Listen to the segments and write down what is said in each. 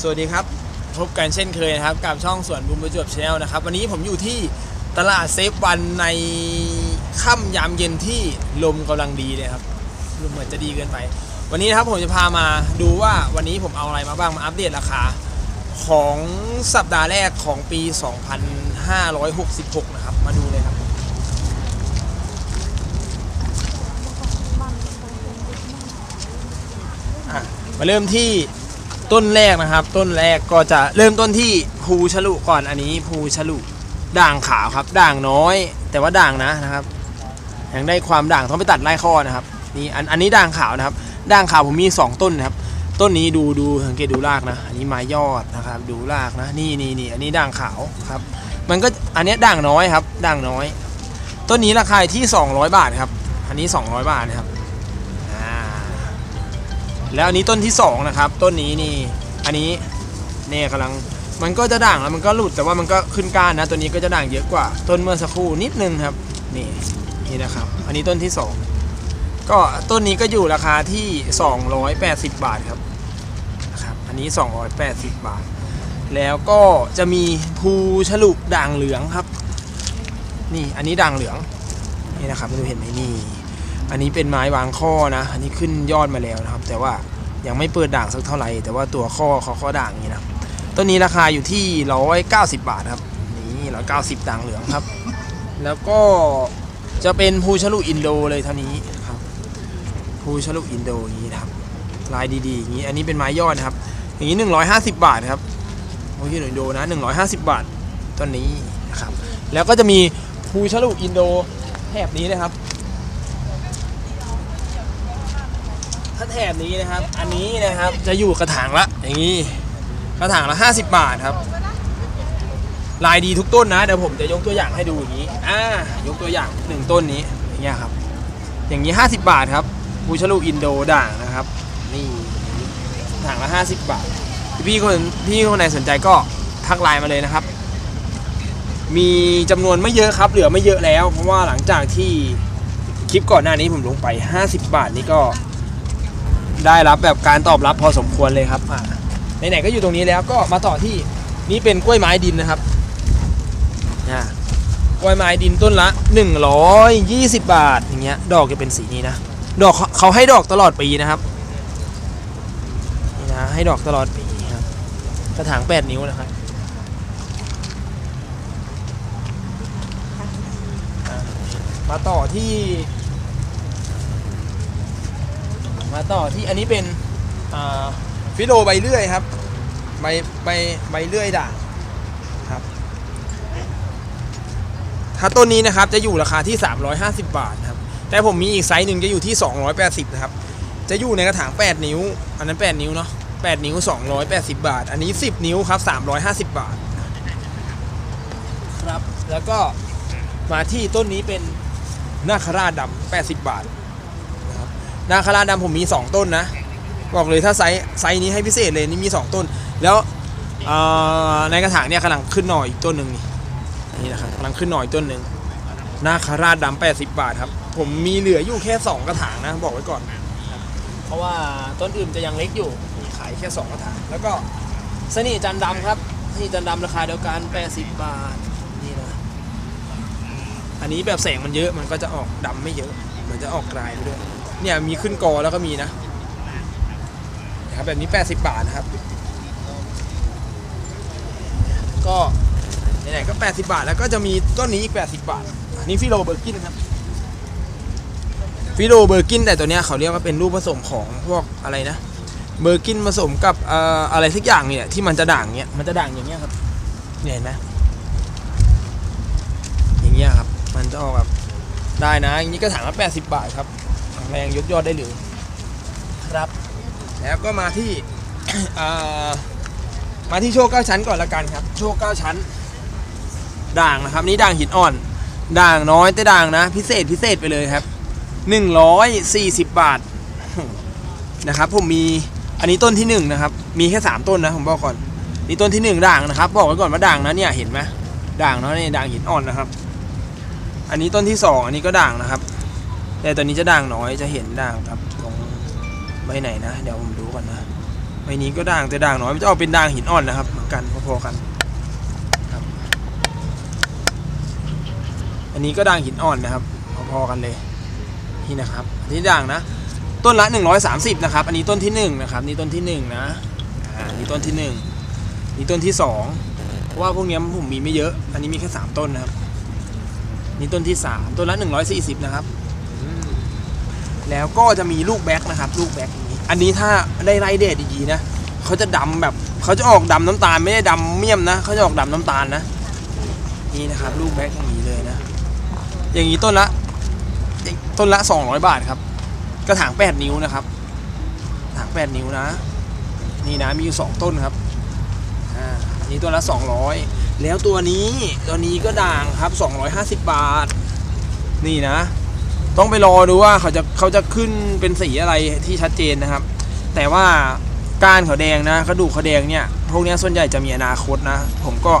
สวัสดีครับ พบกันเช่นเคยนะครับ กับช่องสวนบุญประจวบชาแนลนะครับ วันนี้ผมอยู่ที่ตลาดเซฟวันในค่ำยามเย็นที่ลมกำลังดีเลยครับลมเหมือนจะดีเกินไป วันนี้นะครับผมจะพามาดูว่าวันนี้ผมเอาอะไรมาบ้างมาอัปเดตราคาของสัปดาห์แรกของปี 2566 นะครับ มาดูเลยครับมาเริ่มที่ ต้นแรกนะครับ ต้นแรกก็จะเริ่มต้นที่ภูฉลุก่อนอันนี้ภูฉลุด่างขาวครับ ด่างน้อย แต่ว่าด่างนะนะครับยังได้ความด่างต้องไปตัดไล่ข้อนะครับนี่อันอันนี้ด่างขาวนะครับ ด่างขาวผมมี 2 ต้นนะครับ ต้นนี้ดูดูสังเกตดูรากนะ อันนี้ไม้ยอดนะครับ ดูรากนะ นี่นี่นี่อันนี้ด่างขาวครับ มันก็อันนี้ด่างน้อยครับ ด่างน้อย ต้นนี้ราคาที่ 200 บาทครับ อันนี้ 200 บาทนะครับ แล้วอันนี้ต้นที่สองนะครับต้นนี้นี่อันนี้เนี่ยกำลังมันก็จะด่างแล้วมันก็หลุดแต่ว่ามันก็ขึ้นก้านนะตัวนี้ก็จะด่างเยอะกว่า ต้นเมื่อสักครู่นิดนึงครับนี่นี่นะครับ อันนี้ต้นที่สองก็ต้นนี้ก็อยู่ราคาที่ 280 บาทครับนะครับ อันนี้ 280 บาท แล้วก็จะมีภูฉลุด่างเหลืองครับ นี่อันนี้ด่างเหลืองนี่นะครับไม่รู้เห็นไหมนี่ อันนี้เป็นไม้วางข้อนะ อันนี้ขึ้นยอดมาแล้วนะครับ แต่ว่ายังไม่เปิดด่างสักเท่าไหร่ แต่ว่าตัวข้อเขาข้อด่างอย่างนี้นะต้นนี้ราคาอยู่ที่ 190 บาทครับ นี่190ด่างเหลืองครับ แล้วก็จะเป็นภูชลุอินโดเลยเท่านี้ครับภูชลุอินโดอย่างนี้นะครับ ลายดีๆอย่างนี้อันนี้เป็นไม้ยอดนะครับ อย่างนี้ 150 บาทครับภูชลุอินโดนะ150 บาทต้นนี้นะครับ แล้วก็จะมีภูชลุอินโดแถบนี้นะครับ ถ้าแถบนี้นะครับ อันนี้นะครับจะอยู่กระถางละอย่างนี้กระถางละ 50 บาทครับ ลายดีทุกต้นนะเดี๋ยวผมจะยกตัวอย่างให้ดูอย่างนี้อ่ายกตัวอย่างหนึ่งต้นนี้อย่างเงี้ยครับ อย่างนี้ 50 บาทครับบูชลูอินโดด่างนะครับ นี่กระถางละ 50 บาท พี่คนพี่คนไหนสนใจก็ทักไลน์มาเลยนะครับ มีจำนวนไม่เยอะครับ เหลือไม่เยอะแล้ว เพราะว่าหลังจากที่คลิปก่อนหน้านี้ผมลงไป 50 บาทนี่ก็ ได้รับแบบการตอบรับพอสมควรเลยครับอ่าไหนๆก็อยู่ตรงนี้แล้วก็มาต่อที่นี่เป็นกล้วยไม้ดินนะครับอ่ากล้วยไม้ดินต้นละ 120 บาทอย่างเงี้ยดอกจะเป็นสีนี้นะดอกเขาให้ดอกตลอดปีนะครับนี่นะให้ดอกตลอดปีครับกระถาง 8 นิ้วนะครับมาต่อที่ มาต่อที่อันนี้เป็นฟิโลใบเลื่อยครับใบใบใบเลื่อยด่างครับถ้าต้นนี้นะครับจะอยู่ราคาที่ 350 บาทครับแต่ผมมีอีกไซส์หนึ่งจะอยู่ที่ 280นะครับจะอยู่ในกระถาง 8 นิ้ว อันนั้น 8 นิ้วเนาะ8 นิ้ว 280 บาท อันนี้ 10 นิ้วครับ 350 บาทครับแล้วก็มาที่ต้นนี้เป็นนาคราชดำ80 บาท นาคาราดำผมมี 2 ต้นนะ บอกเลยถ้าไซส์ไซส์นี้ให้พิเศษเลยนี่มี 2 ต้น แล้วเอ่อในกระถางเนี่ยกำลังขึ้นหน่ออีกต้นหนึ่งนี่นี่นะครับกำลังขึ้นหน่ออีกต้นหนึ่งนาคาราดดำ80บาทครับ ผมมีเหลืออยู่แค่ 2 กระถางนะบอกไว้ก่อนครับเพราะว่าต้นอื่นจะยังเล็กอยู่มีขายแค่ 2 กระถาง แล้วก็สนิทจันทร์ดำครับสนิทจันทร์ดำราคาเดียวกัน 80 บาทนี่นะอันนี้แบบแสงมันเยอะมันก็จะออกดำไม่เยอะ มันจะออกกลายไปด้วย เนี่ยมีขึ้นกอแล้วก็มีนะนะครับแบบนี้ 80 บาทนะครับ ก็ไหนๆก็ 80 บาท แล้วก็จะมีต้นนี้อีก 80 บาท อันนี้ฟิโลเบอร์กินครับ ฟิโลเบอร์กินแต่ตัวเนี้ยเขาเรียกว่าเป็นรูปผสมของพวกอะไรนะ เบอร์กินผสมกับเอ่ออะไรสักอย่างเนี่ยที่มันจะด่างเนี่ยมันจะด่างอย่างเงี้ยครับเนี่ยเห็นไหมอย่างเงี้ยครับ มันจะออกแบบได้นะอย่างนี้กระถางละ80 บาทครับ แข็งยกยอดได้เลยครับ แล้วก็มาที่มาที่โชคเก้าชั้นก่อนละกันครับ โชคเก้าชั้น ด่างนะครับ นี่ด่างหินอ่อน ด่างน้อยแต่ด่างนะ พิเศษพิเศษไปเลยครับ140บาทนะครับ ผมมีอันนี้ต้นที่หนึ่งนะครับ มีแค่3ต้นนะผมบอกก่อนนี่ต้นที่หนึ่งด่างนะครับ บอกไว้ก่อนว่าด่างนะเนี่ยเห็นไหมด่างเนาะนี่ด่างหินอ่อนนะครับ อันนี้ต้นที่สองอันนี้ก็ด่างนะครับ แต่ตัวนี้จะด่างน้อยจะเห็นด่างครับตรงใบไหนนะ เดี๋ยวผมดูก่อนนะใบนี้ก็ด่างแต่ด่างน้อยมันจะออกเป็นด่างหินอ่อนนะครับเหมือนกันพอๆกันครับอันนี้ก็ด่างหินอ่อนนะครับพอๆกันเลยนี่นะครับอันนี้ด่างนะ ต้นละ 130นะครับอันนี้ต้นที่1นะครับนี่ต้นที่1นะอ่านี่ต้นที่1นี่ต้นที่2เพราะว่าพวกนี้ผมมีไม่เยอะ อันนี้มีแค่3ต้นนะครับนี่ต้นที่3ต้นละ140นะครับ แล้วก็จะมีลูกแบ็คนะครับ ลูกแบ็คอย่างนี้ อันนี้ถ้าได้ไรเดทดีๆนะเขาจะดำแบบเขาจะออกดำน้ำตาลไม่ได้ดำเมี่ยมนะเขาจะออกดำน้ำตาลนะ นี่นะครับ ลูกแบ็คอย่างนี้เลยนะ อย่างนี้ต้นละต้นละ 200 บาทครับ กระถาง 8 นิ้วนะครับถาง 8 นิ้วนะ นี่นะมีอยู่ 2 ต้นครับอ่าอันนี้ตัวละ 200 แล้วตัวนี้ตัวนี้ก็ด่างครับ 250 บาท นี่นะ ต้องไปรอดูว่าเขาจะเขาจะขึ้นเป็นสีอะไรที่ชัดเจนนะครับ แต่ว่าก้านเขาแดงนะกระดูกเขาแดงเนี่ยพวกนี้ส่วนใหญ่จะมีอนาคตนะ ผมก็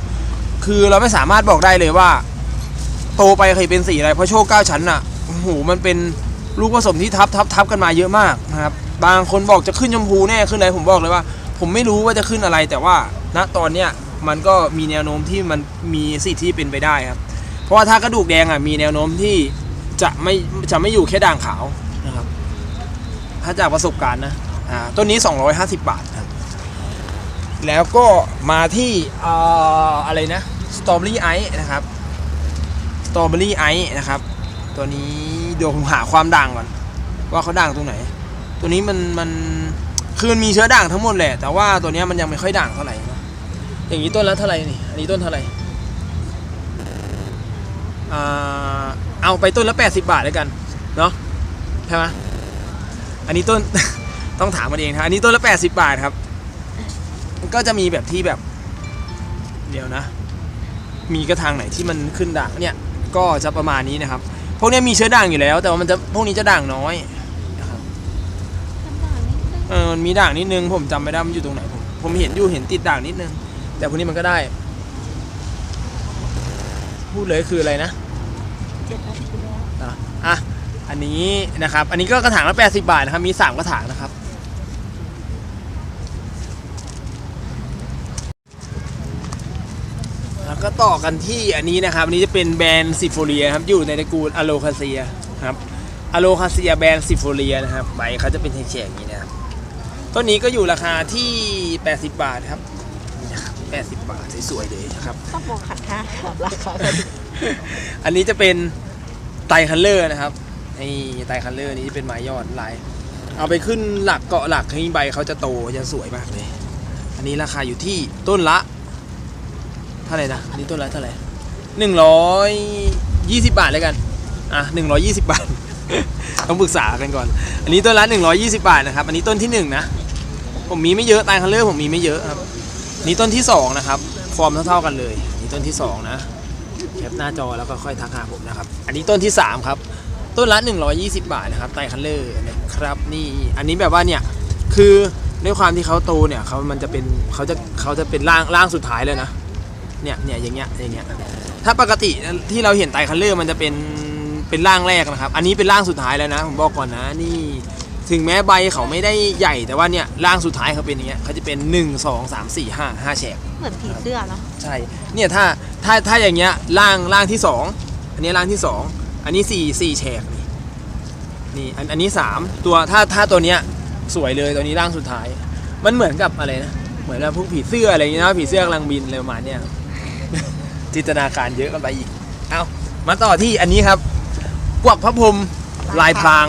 คือเราไม่สามารถบอกได้เลยว่า โตไปเคยเป็นสีอะไรเพราะโชคเก้าชั้นอะโอ้โหมันเป็นลูกผสมที่ทับทับทับกันมาเยอะมากนะครับบางคนบอกจะขึ้นชมพูแน่ขึ้นอะไรผมบอกเลยว่า ผมไม่รู้ว่าจะขึ้นอะไร แต่ว่าณตอนเนี้ยมันก็มีแนวโน้มที่มันมีสิทธิ์ที่เป็นไปได้ครับ เพราะว่าถ้ากระดูกแดงอะมีแนวโน้มที่ จะไม่จะไม่อยู่แค่ด่างขาวนะครับ ถ้าจากประสบการณ์นะอ่าต้นนี้ 250 บาทครับ แล้วก็มาที่อ่าอะไรนะสตรอเบอรี่ไอซ์นะครับสตรอเบอรี่ไอซ์นะครับ ตัวนี้เดี๋ยวผมหาความด่างก่อน ว่าเขาด่างตรงไหน ตัวนี้มันมันคือมันมีเชื้อด่างทั้งหมดแหละ แต่ว่าตัวนี้มันยังไม่ค่อยด่างเท่าไหร่นะอย่างนี้ต้นละเท่าไหร่นี่ อันนี้ต้นเท่าไหร่อ่า เอาไปต้นละ 80 บาทแล้วกัน เนาะใช่ไหมอันนี้ต้น ต้องถามมันเองครับอันนี้ต้นละ 80 บาทครับก็จะมีแบบที่แบบ เดี๋ยวนะ มีกระถางไหนที่มันขึ้นด่างเนี่ยก็จะประมาณนี้นะครับ พวกนี้มีเชื้อด่างอยู่แล้ว แต่ว่ามันจะพวกนี้จะด่างน้อยนะครับเออมันมีด่างนิดนึง ผมจำไม่ได้มันอยู่ตรงไหนผมผมเห็นอยู่เห็นติดด่างนิดนึง แต่พวกนี้มันก็ได้ พูดเลยคืออะไรนะ อะอันนี้นะครับ อันนี้ก็กระถางละ80 บาทนะครับ มี3กระถางนะครับ แล้วก็ต่อกันที่อันนี้นะครับ อันนี้จะเป็นแบรนด์ซิโฟเลียครับ อยู่ในตระกูลอะโลคาเซียครับอะโลคาเซียแบรนด์ซิโฟเลียนะครับ ใบเขาจะเป็นแฉกๆอย่างนี้นะครับ ต้นนี้ก็อยู่ราคาที่ 80 บาทครับ 80 บาทสวยๆเลยนะครับ ต้องบอกขัดห้าครับราคากัน อันนี้จะเป็นไตคัลเลอร์นะครับนี่ไตคัลเลอร์นี้จะเป็นไม้ยอดลาย เอาไปขึ้นหลักเกาะหลักให้ใบเขาจะโตจะสวยมากเลย อันนี้ราคาอยู่ที่ต้นละเท่าไหร่นะอันนี้ต้นละเท่าไหร่หนึ่งร้อยยี่สิบบาทเลยกัน อะหนึ่งร้อยยี่สิบบาท ต้องปรึกษากันก่อน อันนี้ต้นละหนึ่งร้อยยี่สิบาทนะครับ อันนี้ต้นที่หนึ่งนะ ผมมีไม่เยอะไตคัลเลอร์ผมมีไม่เยอะครับนนี้ต้นที่สองนะครับ ฟอร์มเท่าๆกันเลยนนี้ต้นที่สองนะ แคปหน้าจอแล้วก็ค่อยทักหาผมนะครับ อันนี้ต้นที่ 3 ครับ ต้นละ 120 บาทนะครับไตคัลเลอร์นะครับนี่อันนี้แบบว่าเนี่ยคือด้วยความที่เขาโตเนี่ยเขามันจะเป็นเขาจะเขาจะเป็นร่างร่างสุดท้ายเลยนะเนี่ยเนี่ยอย่างเงี้ยอย่างเงี้ยถ้าปกติที่เราเห็นไตคัลเลอร์มันจะเป็นเป็นร่างแรกนะครับ อันนี้เป็นร่างสุดท้ายแล้วนะผมบอกก่อนนะนี่ ถึงแม้ใบเขาไม่ได้ใหญ่แต่ว่าเนี่ยร่างสุดท้ายเขาเป็นอย่างเงี้ยเขาจะเป็น 1 2 3 4 5 5แฉกเหมือนผีเสื้อเนาะใช่เนี่ยถ้าถ้าถ้าอย่างเงี้ยล่างล่างที่สองอันนี้ล่างที่สองอันนี้สี่สี่แฉกนี่นี่อันอันนี้สามตัวถ้าถ้าตัวเนี้ยสวยเลยตัวนี้ล่างสุดท้าย มันเหมือนกับอะไรนะเหมือนกับพวกผีเสื้ออะไรอย่างเงี้ยนะผีเสื้อกำลังบินอะไรประมาณเนี้ยจินตนาการเยอะกันไปอีกเอามาต่อที่อันนี้ครับกวักพระพรหมลายพราง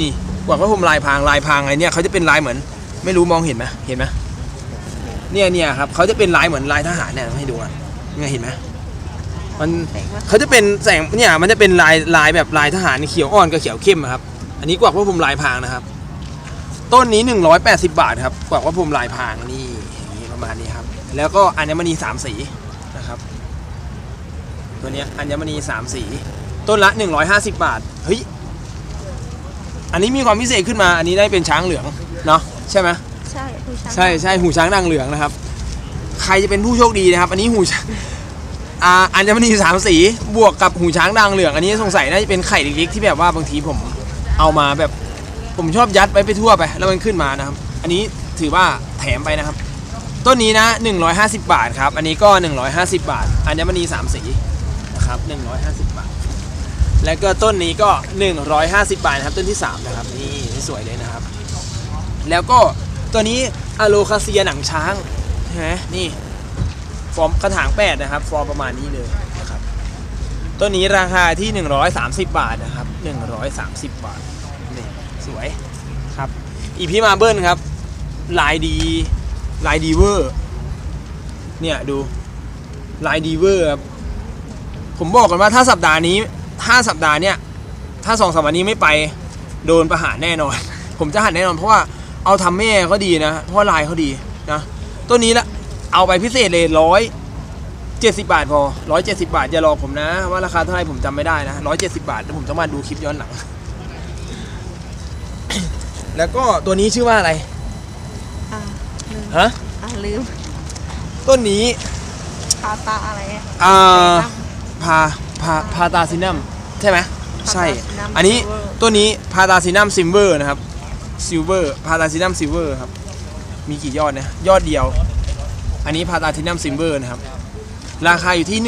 นี่ กวักพระพรหมลายพรางลายพรางอะไรเนี่ยเขาจะเป็นลายเหมือน ไม่รู้มองเห็นไหมเห็นไหมเนี่ยเนี่ยครับเขาจะเป็นลายเหมือนลายทหารเนี่ยให้ดูอะเนี่ยเห็นไหมมันเขาจะเป็นแสงเนี่ยมันจะเป็นลายลายแบบลายทหารเขียวอ่อนกับเขียวเข้มอะครับ อันนี้กวักว่าผมลายพรางนะครับ ต้นนี้ 180 บาทครับกวักว่าผมลายพรางนี่อย่างนี้ประมาณนี้ครับ แล้วก็อัญมณีสามสีนะครับ ตัวนี้อัญมณีสามสี ต้นละ 150 บาทเฮ้ย อันนี้มีความพิเศษขึ้นมา อันนี้ได้เป็นช้างเหลืองเนาะใช่ไหมใช่ดูช้างใช่ใช่หูช้างนางเหลืองนะครับ ใครจะเป็นผู้โชคดีนะครับ อันนี้หูช้างอ่าอัญมณีสามสีบวกกับหูช้างนางเหลือง อันนี้สงสัยน่าจะเป็นไข่เล็กๆที่แบบว่าบางทีผมเอามาแบบผมชอบยัดไว้ไปทั่วไป แล้วมันขึ้นมานะครับ อันนี้ถือว่าแถมไปนะครับ ต้นนี้นะ 150 บาทครับ อันนี้ก็ 150 บาท อัญมณี3สีนะครับ 150 บาท แล้วก็ต้นนี้ก็ 150 บาทนะครับ ต้นที่ 3 นะครับ นี่สวยเลยนะครับ แล้วก็ตัวนี้อะโลคาเซียหนังช้างใช่ไหมนี่ ฟอร์มกระถาง 8 นะครับ ฟอร์มประมาณนี้เลยนะครับต้นนี้ราคาที่ 130 บาทนะครับ 130 บาทนี่สวยครับอีพีมาเบิลครับ ลายดี ลายดีเวอร์ เนี่ยดู ลายดีเวอร์ครับผมบอกกันว่าถ้าสัปดาห์นี้ ถ้าสัปดาห์เนี้ยถ้าสองสัปดาห์นี้ไม่ไปโดนประหารแน่นอน ผมจะหันแน่นอนเพราะว่าเอาทำแม่เขาดีนะ เพราะว่าลายเขาดีนะตัวนี้ละเอาไปพิเศษเลยร้อยเจ็ดสิบาทพอร้อยเจ็ดสิบาทอย่ารอผมนะ ว่าราคาเท่าไหร่ผมจำไม่ได้นะร้อยเจ็ดสิบาทแล้วผมจะมาดูคลิปย้อนหลัง แล้วก็ตัวนี้ชื่อว่าอะไรอ่าลืมฮะอ่าลืม ต้นนี้พาตาอะไรอะอ่าพา พาพาตาซินัมใช่ไหมใช่ Patasinum อันนี้ Silver ตัวนี้พาตาซินัมซิลเวอร์นะครับซิลเวอร์พาตาซินัมซิลเวอร์ครับ มีกี่ยอดนะยอดเดียว อันนี้พาตาซินัมซิลเวอร์นะครับ ราคาอยู่ที่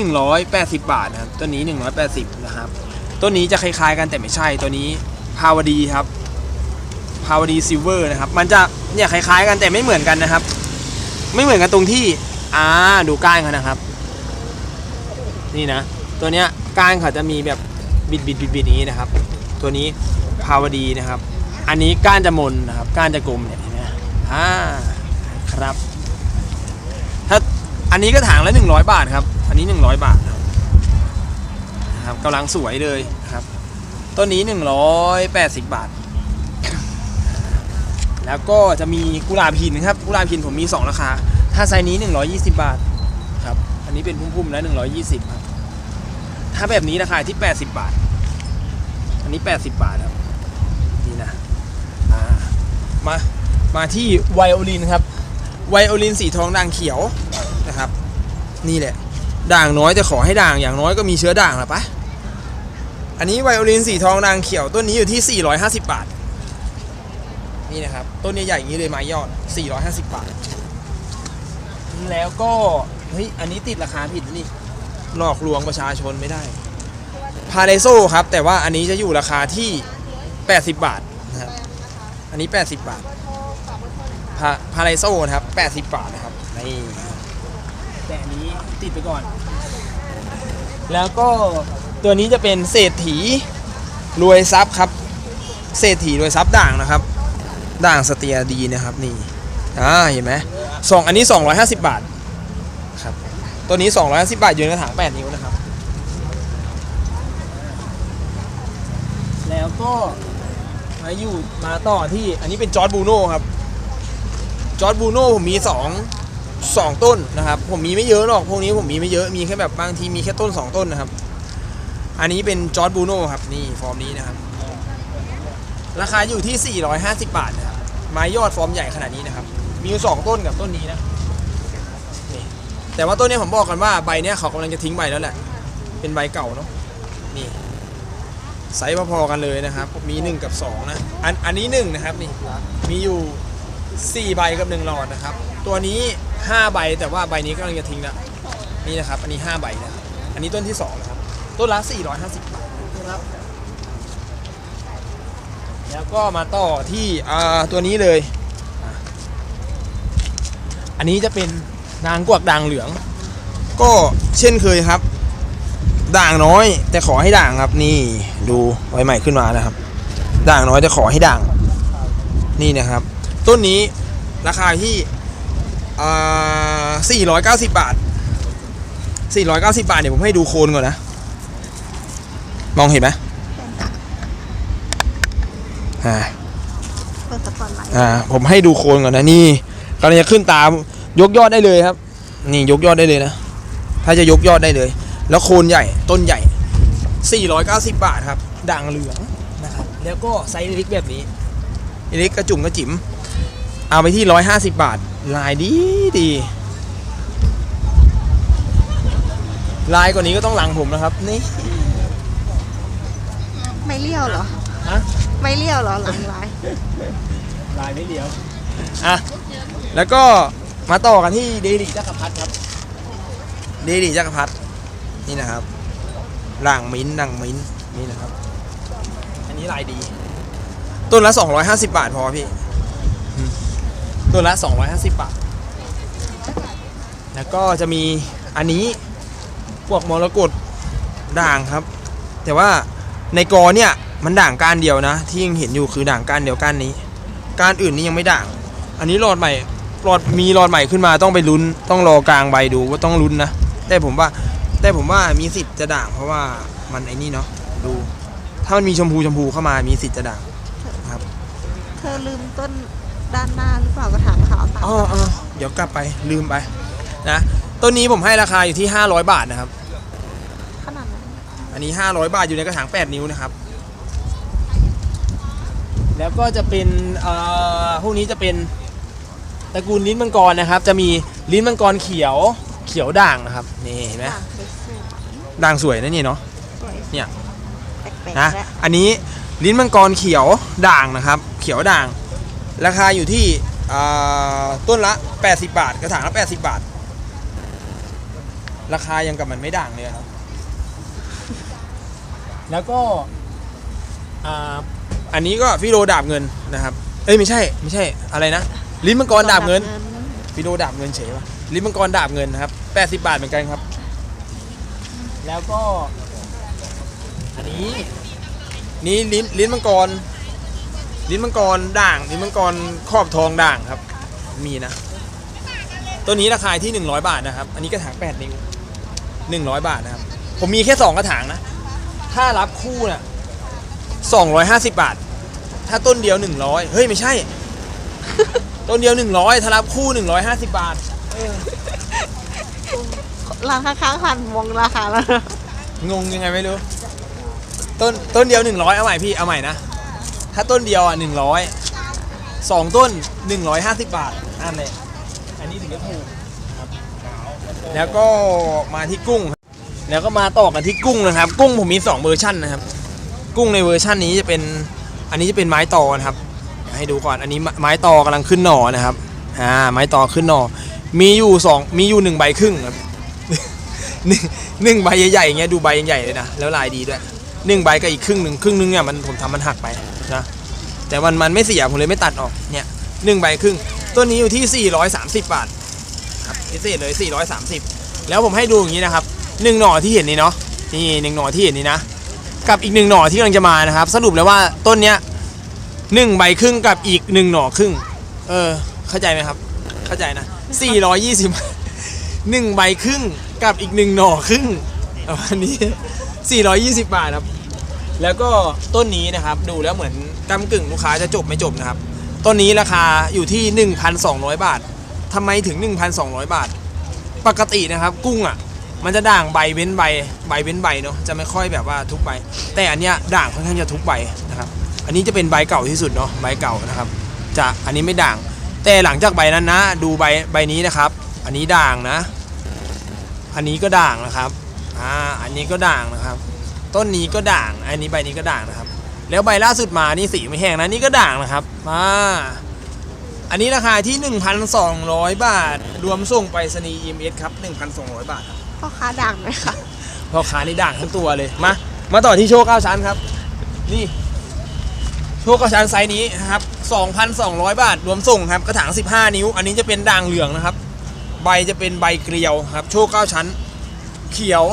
180 บาทนะครับตัวนี้ 180 นะครับตัวนี้จะคล้ายๆกันแต่ไม่ใช่ตัวนี้พาวดีครับพาวดีซิลเวอร์นะครับ มันจะเนี่ยคล้ายๆกันแต่ไม่เหมือนกันนะครับ ไม่เหมือนกันตรงที่อ่าดูก้านเขานะครับ นี่นะ ตัวเนี้ย ก้านเขาจะมีแบบบิดบิดบิดบิดอย่างนี้นะครับ ตัวนี้พาวดีนะครับ อันนี้ก้านจะมนนะครับก้านจะกลมเนี่ยเห็นไหมอ่าครับ ถ้าอันนี้ก็ถางละ100 บาทครับ อันนี้ 100 บาทนะครับนะครับกำลังสวยเลยครับต้นนี้ 180 บาท แล้วก็จะมีกุหลาบหินครับกุหลาบหินผมมี 2 ราคา ถ้าไซส์นี้ 120 บาทครับอันนี้เป็นพุ่มๆแล้ว120 ครับ ถ้าแบบนี้ราคาที่ 80 บาท อันนี้ 80 บาทครับนี่นะามา มาที่ไวโอลินครับ ไวโอลินสีทองด่างเขียวนะครับ นี่แหละ ด่างน้อยแต่ขอให้ด่างอย่างน้อยก็มีเชื้อด่างละปะอันนี้ไวโอลินสีทองด่างเขียวต้นนี้อยู่ที่ 450 บาท นี่นะครับ ต้นนี้ใหญ่อย่างนี้เลยไม้ยอด 450 บาท แล้วก็ เฮ้ย อันนี้ติดราคาผิดนี่ หลอกลวงประชาชนไม่ได้ พาเลโซครับ แต่ว่าอันนี้จะอยู่ราคาที่ 80 บาทนะครับ อันนี้ 80 บาท พาพาเลโซนะครับ 80 บาทนะครับ นี่แต่อันนี้ติดไปก่อน แล้วก็ตัวนี้จะเป็นเศรษฐีรวยทรัพย์ครับ เศรษฐีรวยทรัพย์ด่างนะครับ ด่างสเตียดีนะครับนี่ อ่า เห็นไหมสองอันนี้ 250 บาทครับ ตัวนี้ 250 บาทอยู่ในกระถาง 8 นิ้วนะครับ แล้วก็มาอยู่มาต่อที่อันนี้เป็นจอร์ดบูโน่ครับ จอร์ดบูโน่ผมมีสองสองต้นนะครับ ผมมีไม่เยอะหรอก พวกนี้ผมมีไม่เยอะ มีแค่แบบบางทีมีแค่ต้นสองต้นนะครับ อันนี้เป็นจอร์ดบูโน่ครับ นี่ฟอร์มนี้นะครับ ราคาอยู่ที่ 450 บาทนะครับ ไม้ยอดฟอร์มใหญ่ขนาดนี้นะครับ มีอยู่สองต้นกับต้นนี้นะ แต่ว่าต้นเนี้ยผมบอกกันว่าใบเนี้ยเขากำลังจะทิ้งใบแล้วแหละ เป็นใบเก่าเนาะ นี่ไซส์พอๆกันเลยนะครับ มี 1 กับ 2 นะ อันอันนี้ 1 นะครับนี่ มีอยู่ 4 ใบกับ 1 หลอดนะครับ ตัวนี้ 5 ใบแต่ว่าใบนี้กำลังจะทิ้งแล้ว นี่นะครับ อันนี้ 5 ใบนะครับอันนี้ต้นที่ 2 นะครับ ต้นละ 450 บาทนะครับ แล้วก็มาต่อที่อ่าตัวนี้เลยอะอันนี้จะเป็น นางกวักด่างเหลือง ก็เช่นเคยครับ ด่างน้อย แต่ขอให้ด่างครับ นี่ดูใบใหม่ขึ้นมานะครับ ด่างน้อยแต่ขอให้ด่าง นี่นะครับ ต้นนี้ราคาที่อ่า490บาท490บาทเดี๋ยวผมให้ดูโคนก่อนนะ มองเห็นไหมอ่าเปิดสปอตไลท์อ่าผมให้ดูโคนก่อนนะนี่กำลังจะขึ้นตาม ยกยอดได้เลยครับ นี่ยกยอดได้เลยนะ ถ้าจะยกยอดได้เลย แล้วโคนใหญ่ต้นใหญ่ 490 บาทครับ ด่างเหลืองนะครับ แล้วก็ไซส์เล็กแบบนี้เล็กกระจุ่มกระจิ๋มเอาไปที่ 150 บาท ลายดีดีลายกว่านี้ก็ต้องหลังผมนะครับ นี่ไม่เลี้ยวเหรอ ฮะไม่เลี้ยวเหรอหลังไลน์ลายไม่เดียว อะ แล้วก็ มาต่อกันที่เดลิจักรพรรดิครับเดลิจักรพรรดินี่นะครับด่างมิ้นท์ด่างมิ้นท์นี่นะครับ อันนี้ลายดี ต้นละ 250 บาทพอพี่อืมต้นละ 250 บาท แล้วก็จะมีอันนี้พวกมรกตด่างครับ แต่ว่าในกอเนี่ยมันด่างก้านเดียวนะ ที่ยังเห็นอยู่คือด่างก้านเดียวก้านนี้ ก้านอื่นนี่ยังไม่ด่าง อันนี้หลอดใหม่ หลอดมีหลอดใหม่ขึ้นมาต้องไปลุ้น ต้องรอกลางใบดูว่าต้องลุ้นนะแต่ผมว่าแต่ผมว่ามีสิทธิ์จะด่างเพราะว่ามันไอ้นี่เนาะดู ถ้ามันมีชมพูชมพูเข้ามามีสิทธิ์จะด่างเธอลืมต้นด้านหน้าหรือเปล่ากระถางขาวตาอ๋ออ๋อเดี๋ยวกลับไปลืมไปนะต้นนี้ผมให้ราคาอยู่ที่ 500 บาทนะครับ ขนาดนั้นอันนี้ 500 บาทอยู่ในกระถาง 8 นิ้วนะครับ แล้วก็จะเป็นเอ่อพวกนี้จะเป็น ตระกูลลิ้นมังกรนะครับ จะมีลิ้นมังกรเขียวเขียวด่างนะครับนี่เห็นไหมด่างสวยด่างสวยนะนี่เนาะๆสวยเนี่ยแปลกนะๆและอันนี้ลิ้นมังกรเขียวด่างนะครับ เขียวด่าง ราคาอยู่ที่อ่าต้นละ 80 บาท กระถางละ 80 บาท ราคายังกับมันไม่ด่างเลยครับ แล้วก็อ่าอันนี้ก็ฟิโลดาบเงินนะครับ เอ้ยไม่ใช่ไม่ใช่อะไรนะ ลิ้นมังกรดาบเงินฟิโลดาบเงินเฉยวะลิ้นมังกรดาบเงินนะครับ80บาทเหมือนกันครับ แล้วก็ อันนี้นี่ลิ้นลิ้นมังกร ลิ้นมังกรด่างลิ้นมังกรครอบทองด่างครับ มีนะ ตัวนี้ราคาที่ 100 บาทนะครับ อันนี้กระถาง8นิ้ว100 บาทนะครับ ผมมีแค่ 2 กระถางนะ ถ้ารับคู่น่ะ250 บาท ถ้าต้นเดียว 100 เฮ้ย ไม่ใช่ ต้นเดียว 100ถ้ารับคู่ 150 บาท ร้านข้างๆหันมองราคาแล้วนะงงยังไงไม่รู้ ต้นต้นเดียว 100 เอาใหม่พี่ เอาใหม่นะ ถ้าต้นเดียวอะ 100สองต้น 150 บาทนั่นเลยอันนี้ถึงจะถูกครับแล้วก็มาที่กุ้งครับแล้วก็มาต่อกันที่กุ้งนะครับ กุ้งผมมี 2 เวอร์ชันนะครับ กุ้งในเวอร์ชันนี้จะเป็น อันนี้จะเป็นไม้ตอนะครับ ให้ดูก่อนอันนี้ไม้ตอกำลังขึ้นหน่อนะครับอ่าไม้ตอขึ้นหน่อ มีอยู่สองมีอยู่หนึ่งใบครึ่งครับหนึ่งหนึ่งใบใหญ่ๆอย่างเงี้ยดูใบใหญ่ๆเลยนะแล้วลายดีด้วยหนึ่งใบกับอีกครึ่งหนึ่งครึ่งหนึงเนี่ยมันผมทำมันหักไปนะแต่มันมันไม่เสียผมเลยไม่ตัดออกเนี่ยหนึ่งใบครึ่งต้นนี้อยู่ที่ 430 บาทครับพิเศษเลย 430 แล้วผมให้ดูอย่างนี้นะครับหนึ่งหน่อที่เห็นนี่เนาะนี่หนึ่งหน่อที่เห็นนี่นะกับอีกหนึ่งหน่อที่กำลังจะมานะครับ สรุปแล้วว่าต้นเนี้ย หนึ่งใบครึ่งกับอีกหนึ่งหน่อครึ่ง เออ เข้าใจไหมครับ เข้าใจนะ420หนึ่งใบครึ่งกับอีกหนึ่งหน่อครึ่งประมาณนี้420บบาทครับ แล้วก็ต้นนี้นะครับ ดูแล้วเหมือนกำกึ่งลูกค้าจะจบไม่จบนะครับ ต้นนี้ราคาอยู่ที่1,200บาททำไมถึง 1,200 บาท ปกตินะครับ กุ้งอะ มันจะด่างใบเว้นใบ ใบเว้นใบเนาะ จะไม่ค่อยแบบว่าทุกใบ แต่อันเนี้ยด่างค่อนข้างจะทุกใบนะครับ อันนี้จะเป็นใบเก่าที่สุดเนาะใบเก่านะครับ จะอันนี้ไม่ด่าง แต่หลังจากใบนั้นนะ ดูใบใบนี้นะครับ อันนี้ด่างนะ อันนี้ก็ด่างนะครับอ่าอันนี้ก็ด่างนะครับ ต้นนี้ก็ด่าง อันนี้ใบนี้ก็ด่างนะครับ แล้วใบล่าสุดมานี่สีไม่แห้งนะนี่ก็ด่างนะครับอ่าอันนี้ราคาที่ 1,200 บาท รวมส่งไปรษณีย์ EMS ครับ 1,200 บาทครับพ่อค้าด่างไหมคะพ่อค้านี่ด่างทั้งตัวเลย มา มาต่อที่โชว์เก้าชั้นครับ นี่ โชว์เก้าชั้นไซส์นี้นะครับ 2,200 บาท รวมส่งครับ กระถาง 15 นิ้ว อันนี้จะเป็นด่างเหลืองนะครับ ใบจะเป็นใบเกลียวครับ โชว์เก้าชั้น เขียว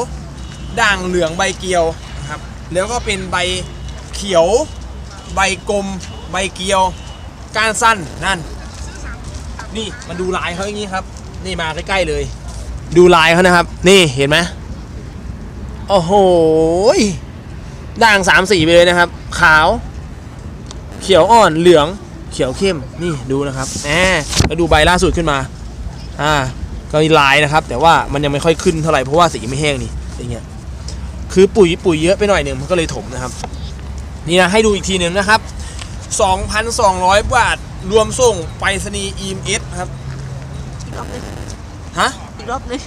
ด่างเหลืองใบเกลียวนะครับ แล้วก็เป็นใบเขียว ใบกลม ใบเกลียว ก้านสั้น นั่น นี่มาดูลายเขาอย่างนี้ครับ นี่มาใกล้ๆเลย ดูลายเขานะครับ นี่เห็นไหมโอ้โหด่างสามสีไปเลยนะครับ ขาว เขียวอ่อนเหลืองเขียวเข้มนี่ดูนะครับแหมแล้วดูใบล่าสุดขึ้นมาอ่าก็มีลายนะครับ แต่ว่ามันยังไม่ค่อยขึ้นเท่าไหร่เพราะว่าสีไม่แห้งนี่อย่างเงี้ยคือปุ๋ยปุ๋ยเยอะไปหน่อยหนึ่งมันก็เลยถมนะครับ นี่นะให้ดูอีกทีหนึ่งนะครับ 2,200 บาท รวมส่งไปรษณีย์ EMS ครับอีกรอบหนึงฮะอีกรอบหนึง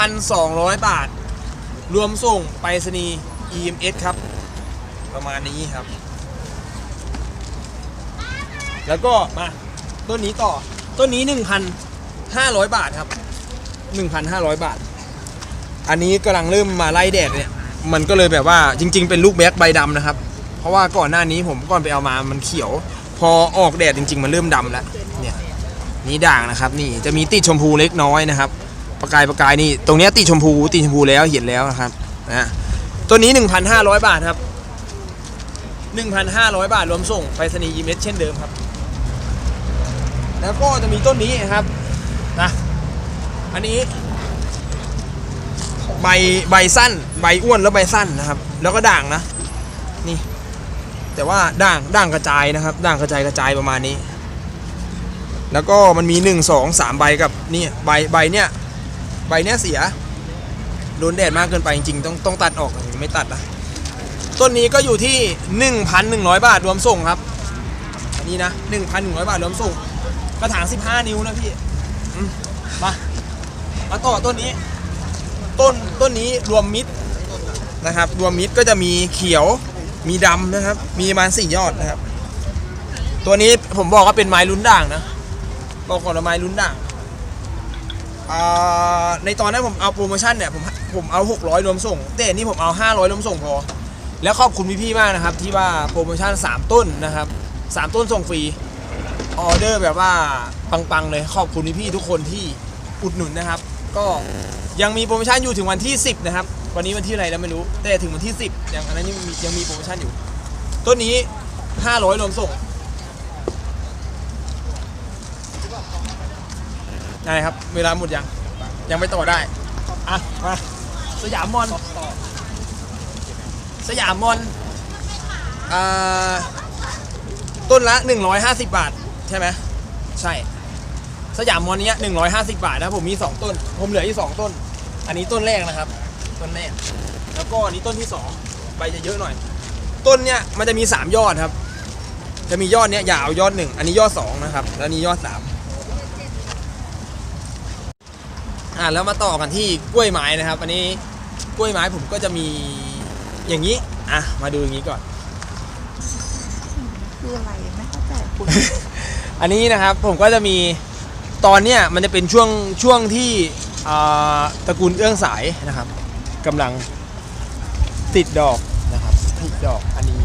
2,200 บาท รวมส่งไปรษณีย์ EMS ครับ ประมาณนี้ครับ แล้วก็มาต้นนี้ต่อต้นนี้หนึ่งพันห้าร้อยบาทครับหนึ่งพันห้าร้อยบาท อันนี้กำลังเริ่มมาไล่แดดเนี่ย มันก็เลยแบบว่าจริง ๆ เป็นลูกแบ็คใบดำนะครับ เพราะว่าก่อนหน้านี้ผมก่อนไปเอามามันเขียว พอออกแดดจริง ๆ มันเริ่มดำแล้วเนี่ยนี่ด่างนะครับ นี่จะมีติดชมพูเล็กน้อยนะครับ ประกายประกายนี่ตรงนี้ติดชมพูติดชมพูแล้วเห็นแล้วนะครับนะตัวนี้ 1,500 บาทครับ 1,500 บาทรวมส่งไปรษณีย์ยีเมสเช่นเดิมครับ แล้วก็จะมีต้นนี้ครับนะอันนี้ ใบใบสั้น ใบอ้วนแล้วใบสั้นนะครับ แล้วก็ด่างนะนี่ แต่ว่าด่างด่างกระจายนะครับ ด่างกระจายกระจายประมาณนี้ แล้วก็มันมี1 2 3ใบกับนี่ใบใบเนี้ยใบเนี้ยเสียโดนแดดมากเกินไปจริงๆต้องต้องตัดออกถึงไม่ตัดนะต้นนี้ก็อยู่ที่ 1,100 บาทรวมส่งครับ นนี้นะ1,100 บาทรวมส่งกระถาง 15 นิ้วนะพี่มา มาต่อต้นนี้ ต้นต้นนี้รวมมิดนะครับ รวมมิดก็จะมีเขียวมีดำนะครับ มีประมาณสี่ยอดนะครับ ตัวนี้ผมบอกว่าเป็นไม้ลุ้นด่างนะบอกก่อนว่าไม้ลุ้นด่างในตอนนั้นผมเอาโปรโมชั่นเนี่ยผมผมเอา 600รวมส่ง แต่นนี่ผมเอา 500รวมส่งพอ แล้วขอบคุณพี่ๆมากนะครับ ที่ว่าโปรโมชั่น 3 ต้นนะครับ 3ต้นส่งฟรีออเดอร์แบบว่าปังๆเลยขอบคุณพี่ๆทุกคนที่อุดหนุนนะครับ ก็ยังมีโปรโมชั่นอยู่ถึงวันที่ 10 นะครับ วันนี้วันที่อะไรแล้วไม่รู้ แต่ถึงวันที่ 10ยังอันนั้นยังมียังมีโปรโมชั่นอยู่ ต้นนี้ 500รวมส่งได้ครับ เวลาหมดยัง ยังไม่ต่อได้ อะ มา สยามมอน สยามมอนอ่า ต้นละ 150 บาท ใช่ไหมใช่ สยามมอนเนี้ย150 บาทนะผมมี 2 ต้น ผมเหลืออีก2ต้น อันนี้ต้นแรกนะครับ ต้นแรก แล้วก็อันนี้ต้นที่ 2 ใบจะเยอะหน่อย ต้นเนี้ยมันจะมี 3 ยอดครับ จะมียอดเนี้ยยาวยอดหนึ่งอันนี้ยอดสองนะครับ แล้วนี้ยอดสามอ่าแล้วมาต่อกันที่กล้วยไม้นะครับ อันนี้กล้วยไม้ผมก็จะมีอย่างนี้ อะ มาดูอย่างนี้ก่อน คืออะไรไม่เข้าใจคุณ อันนี้นะครับผมก็จะมีตอนเนี้ยมันจะเป็นช่วงช่วงที่อ่าตระกูลเอื้องสายนะครับกำลังติดดอกนะครับติดดอกอันนี้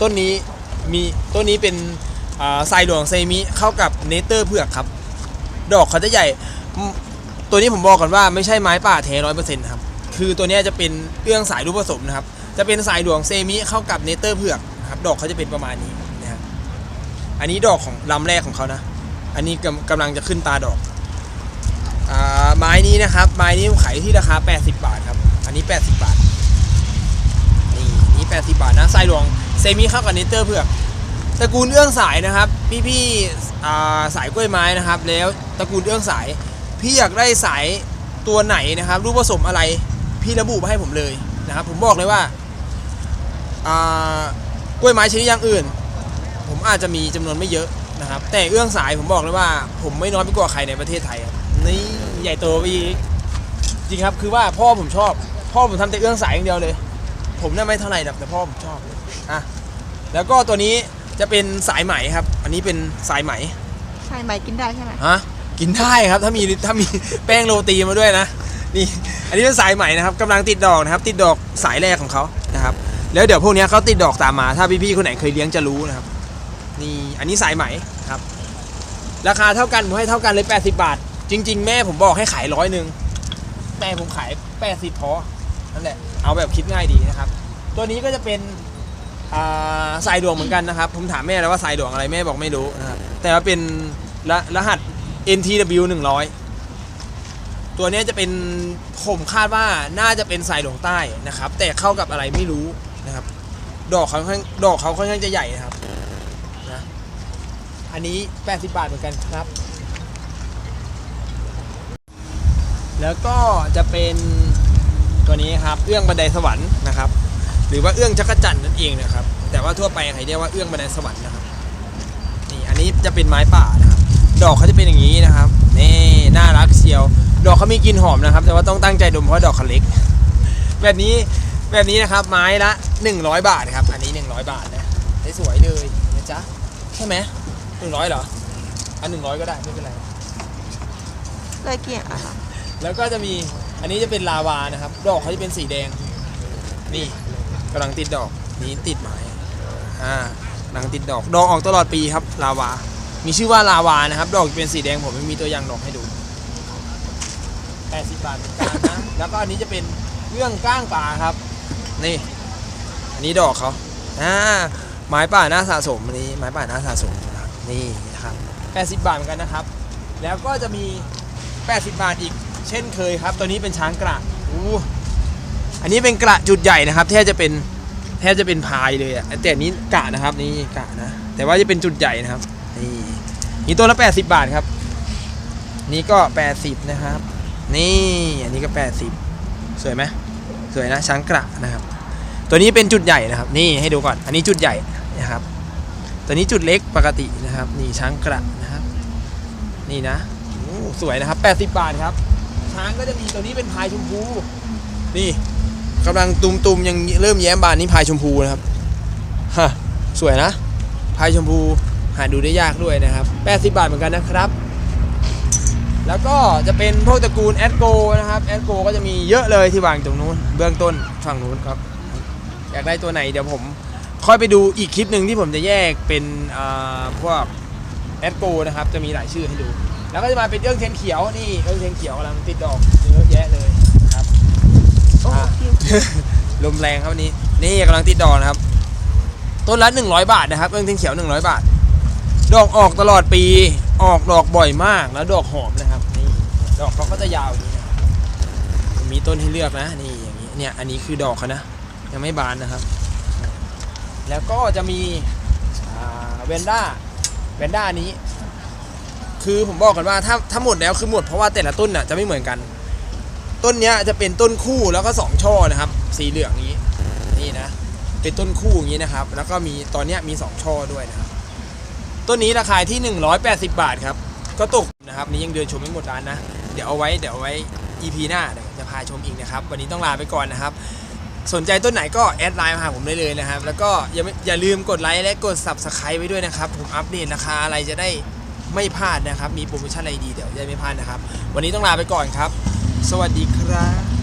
ต้นนี้มีต้นนี้เป็นอ่าไซดวงเซมิเข้ากับเนเตอร์เผือกครับ ดอกเขาจะใหญ่อืมตัวนี้ผมบอกก่อนว่าไม่ใช่ไม้ป่าแท้ร้อยเปอร์เซ็นต์ครับคือตัวเนี้ยจะเป็นเอื้องสายรูปผสมนะครับจะเป็นสายดวงเซมิเข้ากับเนเตอร์เผือก นะครับดอกเขาจะเป็นประมาณนี้นะครับอันนี้ดอกของลำแรกของเขานะ อันนี้กำกำลังจะขึ้นตาดอกอไม้นี้นะครับไม้นี้ขายที่ราคา 80 บาทครับ อันนี้ 80 บาท นี่นี่ 80 บาทนะไส้ดวงเซมิเข้ากับเนเตอร์เผือกตระกูลเอื้องสายนะครับ พี่พี่าสายกล้วยไม้นะครับ แล้วตระกูลเอื้องสาย พี่อยากได้สายตัวไหนนะครับ รูปผสมอะไร พี่ระบุมาให้ผมเลยนะครับ ผมบอกเลยว่าอ่า กล้วยไม้ชนิดอย่างอื่น ผมอาจจะมีจำนวนไม่เยอะนะครับ แต่เอื้องสายผมบอกเลยว่า ผมไม่น้อยไปกว่าใครในประเทศไทยครับนี่ใหญ่โตไปอีกจริงครับคือว่าพ่อผมชอบ พ่อผมทำแต่เอื้องสายอย่างเดียวเลย ผมเนี่ยไม่เท่าไหร่หรอกแต่พ่อผมชอบอะแล้วก็ตัวนี้จะเป็นสายไหมครับ อันนี้เป็นสายไหมใช่ไหมกินได้ใช่ไหมฮะกินได้ครับถ้ามีถ้ามีแป้งโรตีมาด้วยนะนี่อันนี้เป็นสายไหมนะครับกำลังติดดอกนะครับ ติดดอกสายแรกของเขานะครับ แล้วเดี๋ยวพวกนี้เขาติดดอกตามมา ถ้าพี่ๆคนไหนเคยเลี้ยงจะรู้นะครับ นี่อันนี้สายไหมครับ ราคาเท่ากันผมให้เท่ากันเลย 80 บาท จริง ๆ แม่ผมบอกให้ขายร้อยหนึ่งแต่ผมขาย 80พอนั่นแหละเอาแบบคิดง่ายดีนะครับ ตัวนี้ก็จะเป็นสายดวงเหมือนกันนะครับ ผมถามแม่แล้วว่าสายดวงอะไรแม่บอกไม่รู้นะครับแต่ว่าเป็นรรหัส NTW 100 ตัวนี้จะเป็นผมคาดว่าน่าจะเป็นสายดวงใต้นะครับ แต่เข้ากับอะไรไม่รู้ นะครับ ดอกเขาค่อนข้างดอกเขาค่อนข้างจะใหญ่นะครับนะอันนี้ 80 บาทเหมือนกันครับ แล้วก็จะเป็นตัวนี้ครับ เอื้องบันไดสวรรค์นะครับ หรือว่าเอื้องจักรจันนั่นเองนะครับ แต่ว่าทั่วไปใครเรียกว่าเอื้องบันไดสวรรค์นะครับ นี่อันนี้จะเป็นไม้ป่านะครับ ดอกเขาจะเป็นอย่างนี้นะครับ นี่น่ารักเชียว ดอกเขามีกลิ่นหอมนะครับ แต่ว่าต้องตั้งใจดมเพราะดอกเขาเล็ก แบบนี้ แบบนี้นะครับไม้ละ 100 บาทครับ อันนี้ 100 บาทนะสวยๆเลยนะจ๊ะใช่ไหมหนึ่งร้อยเหรออันหนึ่งร้อยก็ได้ไม่เป็นไรเลยเกี่ยงอะค่ะแล้วก็จะมีอันนี้จะเป็นลาวานะครับ ดอกเขาจะเป็นสีแดง นี่กำลังติดดอกนี้ติดไม้อ่ากำลังติดดอกดอกออกตลอดปีครับ ลาวา มีชื่อว่าลาวานะครับ ดอกจะเป็นสีแดงผมไม่มีตัวอย่างดอกให้ดู80บาทเหมือนกันนะแล้วก็อันนี้จะเป็นเรื่องก้างป่าครับ นี่อันนี้ดอกเขาอ่าไม้ป่าหน้าสะสมอันนี้ไม้ป่าหน้าสะสมนะครับนี่นะครับ 80 บาทเหมือนกันนะครับ แล้วก็จะมี 80 บาทอีกเช่นเคยครับ ตัวนี้เป็นช้างกระอู้อันนี้เป็นกระจุดใหญ่นะครับ แทบจะเป็นแทบจะเป็นพายเลยอะแต่อันนี้กะนะครับนี่กะนะ แต่ว่าจะเป็นจุดใหญ่นะครับ นี่นี่ตัวละ 80 บาทครับ นี่ก็ 80 นะครับ นี่อันนี้ก็ 80 สวยไหม สวยนะช้างกระนะครับ ตัวนี้เป็นจุดใหญ่นะครับ นี่ให้ดูก่อน อันนี้จุดใหญ่นะครับ ตัวนี้จุดเล็กปกตินะครับ นี่ช้างกระนะครับ นี่นะสวยนะครับ 80 บาทครับ ช้างก็จะมีตัวนี้เป็นพายชมพู นี่กำลังตุมๆยังเริ่มแย้มบานนี่พายชมพูนะครับฮะสวยนะพายชมพูหาดูได้ยากด้วยนะครับ 80 บาทเหมือนกันนะครับ แล้วก็จะเป็นพวกตระกูลแอดโกนะครับแอดโกก็จะมีเยอะเลยที่วางตรงนู้น เบื้องต้นฝั่งนู้นครับ อยากได้ตัวไหนเดี๋ยวผมค่อยไปดูอีกคลิปหนึ่งที่ผมจะแยกเป็นอ่าพวกแอดโกนะครับจะมีหลายชื่อให้ดู แล้วก็จะมาเป็นเอื้องเทียนเขียวนี่เอื้องเทียนเขียวกำลังติดดอกเยอะแยะเลยนะครับโอ้อ่าคิวลมแรงครับวันนี้นี่กำลังติดดอกนะครับต้นละ100 บาทนะครับเอื้องเทียนเขียว 100 บาท ดอกออกตลอดปี ออกดอกบ่อยมากแล้วดอกหอมนะครับนี่ดอกเขาก็จะยาวอย่างนี้นะครับมีต้นให้เลือกนะนี่อย่างนี้เนี่ยอันนี้คือดอกเขานะยังไม่บานนะครับ แล้วก็จะมีเวนด้าเวนด้านี้ คือผมบอกกันว่าถ้าถ้าหมดแล้วคือหมดเพราะว่าแต่ละต้นน่ะจะไม่เหมือนกัน ต้นเนี้ยจะเป็นต้นคู่แล้วก็สองช่อนะครับ สีเหลืองนี้นี่นะเป็นต้นคู่อย่างนี้นะครับ แล้วก็มีตอนเนี้ยมีสองช่อด้วยนะครับ ต้นนี้ราคาที่ 180 บาทครับ ก็ตกนะครับนี่ยังเดินชมไม่หมดร้านนะ เดี๋ยวเอาไว้เดี๋ยวเอาไว้ EP หน้าเดี๋ยวจะพาชมอีกนะครับ วันนี้ต้องลาไปก่อนนะครับ สนใจต้นไหนก็แอดไลน์มาหาผมได้เลยนะครับ แล้วก็อย่าอย่าลืมกดไลค์และกด Subscribe ไว้ด้วยนะครับ ผมอัปเดตราคาอะไรจะได้ไม่พลาดนะครับ มีโปรโมชั่นอะไรดีเดี๋ยวจะไม่พลาดนะครับ วันนี้ต้องลาไปก่อนครับ สวัสดีครับ